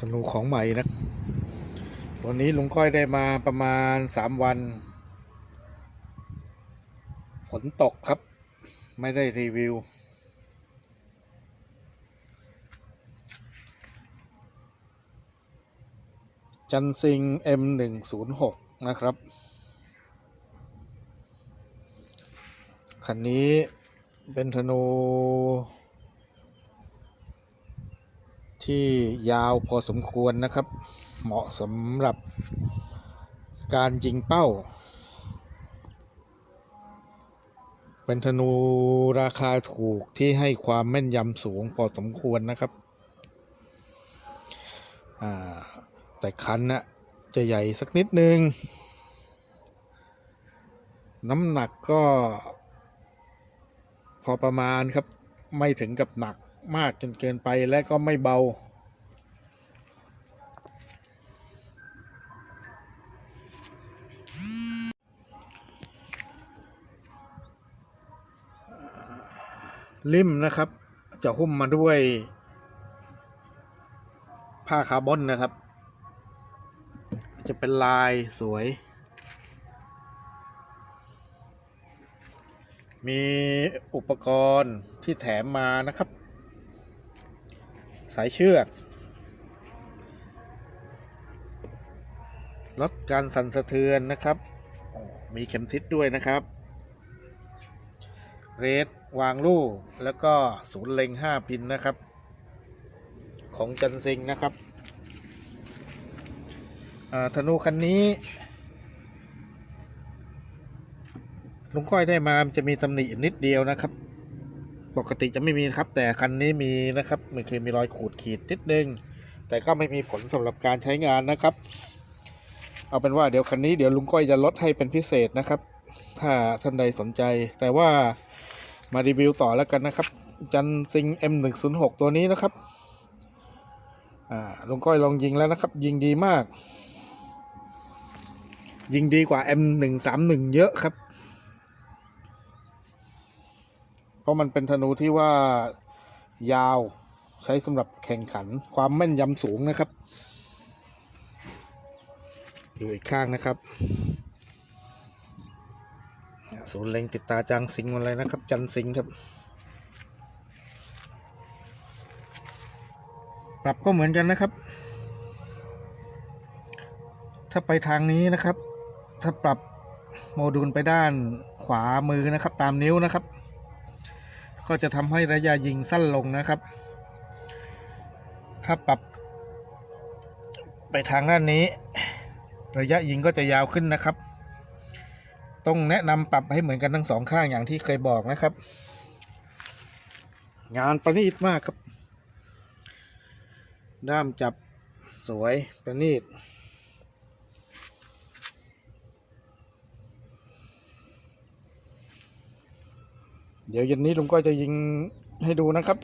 ธนูของใหม่นะ วันนี้ลุงก้อยได้มาประมาณสามวัน ฝนตกครับ ไม่ได้รีวิว จันซิง M106 นะครับ คันนี้เป็นธนู ที่ยาวพอสมควรนะครับ เหมาะสำหรับการยิงเป้า เป็นธนูราคาถูกที่ให้ความแม่นยำสูงพอสมควรนะครับ แต่คันนะจะใหญ่สักนิดนึง น้ำหนักก็พอประมาณครับไม่ถึงกับหนัก มากจนเกินไปและก็ไม่เบา ลิมนะครับ จะหุ้มมาด้วย ผ้าคาร์บอนนะครับ จะเป็นลายสวย มีอุปกรณ์ที่แถมมานะครับายเชือก ลดการสั่นสะเทือนนะครับ มีเข็มทิศด้วยนะครับ เรดวางลูกแล้วก็ศูนย์เล็ง 5 พินนะครับ ของจันซิงนะครับธนูคันนี้ลุงก้อยได้มามจะมีตำหนินิดเดียวนะครับ ปกติจะไม่มีครับ แต่คันนี้มีนะครับมันเคยมีรอยขูดขีดนิดนึง แต่ก็ไม่มีผลสำหรับการใช้งานนะครับ เอาเป็นว่าเดี๋ยวคันนี้เดี๋ยวลุงก้อยจะลดให้เป็นพิเศษนะครับ ถ้าท่านใดสนใจ แต่ว่ามารีวิวต่อแล้วกันนะครับ จันซิง M106 ตัวนี้นะครับลุงก้อยลองยิงแล้วนะครับ ยิงดีมาก ยิงดีกว่า M131 เยอะครับ เพราะมันเป็นธนูที่ว่ายาวใช้สำหรับแข่งขันความแม่นยำสูงนะครับ ดูอีกข้างนะครับศูนย์เล็งติดตาจางสิงมันเลยนะครับ จันสิงครับ ปรับก็เหมือนกันนะครับ ถ้าไปทางนี้นะครับ ถ้าปรับโมดูลไปด้านขวามือนะครับ ตามนิ้วนะครับ ก็จะทำให้ระยะยิงสั้นลงนะครับ ถ้าปรับ ไปทางด้านนี้ ระยะยิงก็จะยาวขึ้นนะครับ ต้องแนะนำปรับให้เหมือนกันทั้งสองข้างอย่างที่เคยบอกนะครับ งานประณีตมากครับ ด้ามจับสวยประณีต เดี๋ยวเย็นนี้ลุงก็จะยิงให้ดูนะครับ